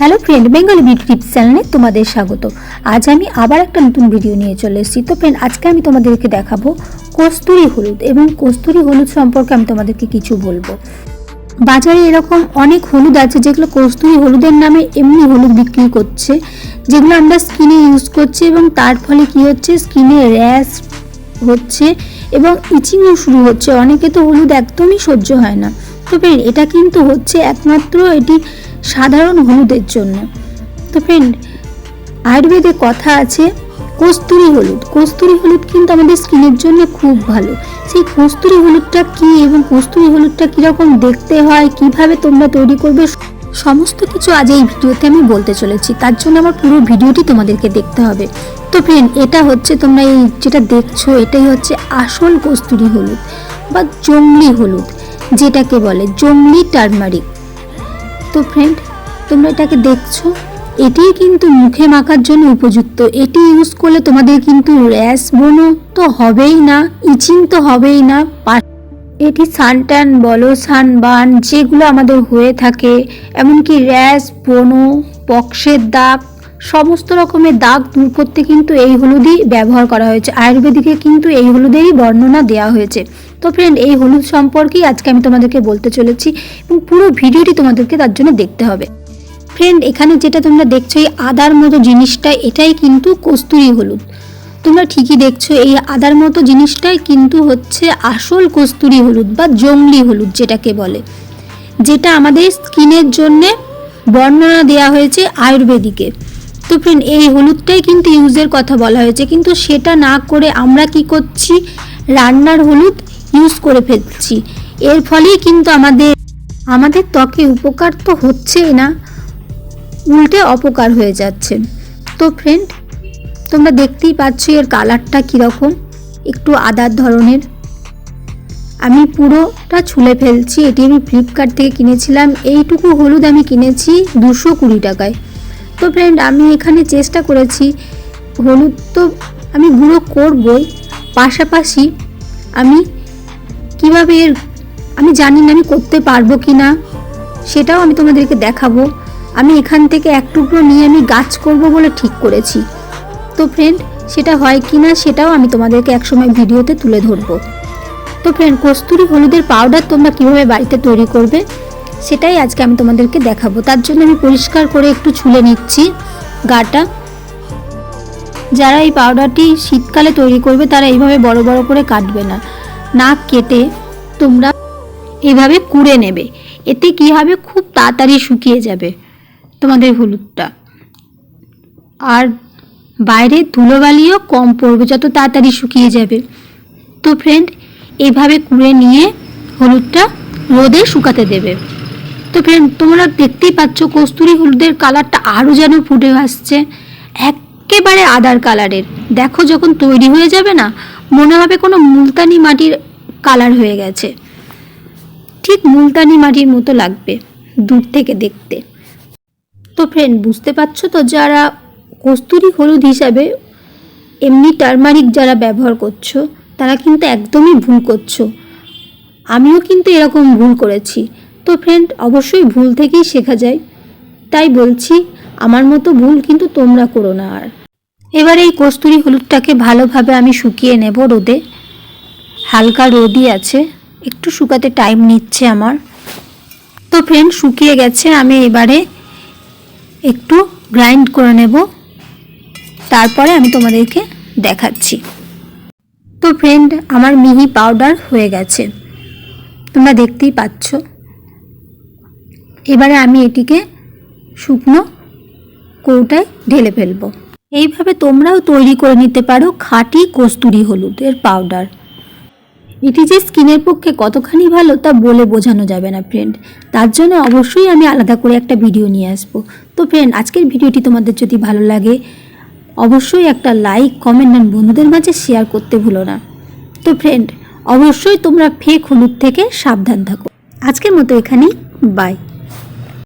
Hello friend Bengali beat tips চ্যানেলে তোমাদের স্বাগত। আজ আমি আবার একটা নতুন ভিডিও নিয়ে চলে এসেছি। তো ফ্রেন্ড আজকে আমি তোমাদেরকে দেখাবো কস্তুরি হলুদ এবং কস্তুরি হলুদ সম্পর্কে আমি তোমাদেরকে কিছু বলব। বাজারে এরকম অনেক হলুদ আছে যেগুলো কস্তুরি হলুদের নামে এমনি হলুদ বিক্রি করছে, যেগুলো আমরা স্কিনে ইউজ করছি এবং তার ফলে কি হচ্ছে স্কিনে র্যাশ হচ্ছে এবং ইচিংও শুরু হচ্ছে। অনেকে তো হলুদ একদমই সহ্য হয় না। তো ফ্রেন্ড এটা কিন্তু হচ্ছে একমাত্র এটি সাধারণ হলুদের জন্য। তো ফ্রেন্ড আয়ুর্বেদে কথা আছে, কস্তুরি হলুদ। কস্তুরি হলুদ কিন্তু আমাদের স্কিনের জন্য খুব ভালো। সেই কস্তুরি হলুদটা কি এবং কস্তুরি হলুদটা কীরকম দেখতে হয়, কীভাবে তোমরা তৈরি করবে, সমস্ত কিছু আজ এই ভিডিওতে আমি বলতে চলেছি। তার জন্য আমার পুরো ভিডিওটি তোমাদেরকে দেখতে হবে। তো ফ্রেন্ড এটা হচ্ছে তোমরা এই যেটা দেখছ, এটাই হচ্ছে আসল কস্তুরি হলুদ বা জংলি হলুদ। যেটাকে বলে জংলি টার্মারিক। তো ফ্রেন্ড তোমরা এটাকে দেখছ? এটি কিন্তু মুখে মাখার জন্য উপযুক্ত। এটি ইউজ করলে তোমাদের কিন্তু র্যাশ বনো তো হবেই না ইচিং তো হবেই না এটি সানট্যান বলো সানবার্ন যেগুলো আমাদের হয়ে থাকে, এমনকি র্যাশ বনো পক্সের দাগ, সমস্ত রকমের দাগ দূর করতে কিন্তু এই হলুদই ব্যবহার করা হয়েছে। আয়ুর্বেদিকে কিন্তু এই হলুদেরই বর্ণনা দেওয়া হয়েছে। তো ফ্রেন্ড এই হলুদ সম্পর্কেই আজকে আমি তোমাদেরকে বলতে চলেছি এবং পুরো ভিডিওটি তোমাদেরকে তার জন্য দেখতে হবে। ফ্রেন্ড এখানে যেটা তোমরা দেখছ, এই আদার মতো জিনিসটা, এটাই কিন্তু কস্তুরি হলুদ। তোমরা ঠিকই দেখছ, এই আদার মতো জিনিসটাই কিন্তু হচ্ছে আসল কস্তুরি হলুদ বা জংলি হলুদ যেটাকে বলে। যেটা আমাদের স্কিনের জন্যে বর্ণনা দেওয়া হয়েছে আয়ুর্বেদিকে। তো ফ্রেন্ড এই হলুদটাই কিন্তু ইউজের কথা বলা হয়েছে, কিন্তু সেটা না করে আমরা কি করছি? রান্নার হলুদ ইউজ করে ফেলছি। এর ফলেই কিন্তু আমাদের আমাদের ত্বকে উপকার তো হচ্ছেই না, উল্টে অপকার হয়ে যাচ্ছে। তো ফ্রেন্ড তোমরা দেখতেই পাচ্ছ এর কালারটা কীরকম, একটু আদার ধরনের। আমি পুরোটা ছুলে ফেলছি, এটি আমি ফ্লিপকার্ট থেকে কিনেছিলাম, এইটুকু হলুদ আমি কিনেছি দুশো কুড়ি টাকায়। তো ফ্রেন্ড আমি এখানে চেষ্টা করেছি, হলুদ তো আমি গুঁড়ো করবই, পাশাপাশি আমি কীভাবে এর আমি জানি না আমি করতে পারব কি না। সেটাও আমি তোমাদেরকে দেখাবো। আমি এখান থেকে এক টুকরো নিয়ে আমি গাছ করব বলে ঠিক করেছি। তো ফ্রেন্ড সেটা হয় কি না সেটাও আমি তোমাদেরকে একসময় ভিডিওতে তুলে ধরবো। তো ফ্রেন্ড কস্তুরি হলুদের পাউডার তোমরা কীভাবে বাড়িতে তৈরি করবে, সেটাই আজকে আমি তোমাদেরকে দেখাবো। তার জন্য আমি পরিষ্কার করে একটু ছুলে নিচ্ছি গাটা। যারা এই পাউডারটি শীতকালে তৈরি করবে, তারা এইভাবে বড় বড় করে কাটবে না। নাক কেটে তোমরা এভাবে কুড়ে নেবে। এতে কি হবে? খুব তাড়াতাড়ি শুকিয়ে যাবে তোমাদের হলুদটা। আর বাইরে ধুলোবালিও কম পড়বে যত তাড়াতাড়ি শুকিয়ে যাবে। তো ফ্রেন্ড এভাবে কুড়ে নিয়ে হলুদটা রোদে শুকাতে দেবে। তো ফ্রেন্ড তোমরা দেখতেই পাচ্ছ কস্তুরি হলুদের কালারটা আরও যেন ফুটে আসছে। একেবারে আদার কালারের। দেখো যখন তৈরি হয়ে যাবে না, মনে হবে কোনো মুলতানি মাটির কালার হয়ে গেছে। ঠিক মুলতানি মাটির মতো লাগবে, দূর থেকে দেখতে। তো ফ্রেন্ড বুঝতে পারছ তো যারা কস্তুরি হলুদ হিসাবে এমনি টার্মারিক যারা ব্যবহার করছ, তারা কিন্তু একদমই ভুল করছ। আমিও কিন্তু এরকম ভুল করেছি। তো ফ্রেন্ড অবশ্যই ভুল থেকেই শেখা যায়। তাই বলছি, আমার মতো ভুল কিন্তু তোমরা করো না আর। এবার এই কস্তুরি হলুদটাকে ভালোভাবে আমি শুকিয়ে নেব রোদে। হালকা রোদই আছে, একটু শুকাতে টাইম নিচ্ছে আমার। তো ফ্রেন্ড শুকিয়ে গেছে, আমি এবারে একটু গ্রাইন্ড করে নেব। তারপরে আমি তোমাদেরকে দেখাচ্ছি। তো ফ্রেন্ড আমার মিহি পাউডার হয়ে গেছে। তোমরা দেখতেই পাচ্ছ। এবারে আমি এটিকে শুকনো কৌটায় ঢেলে ফেলব। এইভাবে তোমরাও তৈরি করে নিতে পারো খাঁটি কস্তুরি হলুদের পাউডার এটি যে স্কিনের পক্ষে কতখানি ভালো তা বলে বোঝানো যাবে না ফ্রেন্ড তার জন্য অবশ্যই আমি আলাদা করে একটা ভিডিও নিয়ে আসব। তো ফ্রেন্ড আজকের ভিডিওটি তোমাদের যদি ভালো লাগে, অবশ্যই একটা লাইক কমেন্ট অ্যান্ড বন্ধুদের মাঝে শেয়ার করতে ভুলো না। তো ফ্রেন্ড অবশ্যই তোমরা ফেক হলুদ থেকে সাবধান থাকো। আজকের মতো এখানেই বাই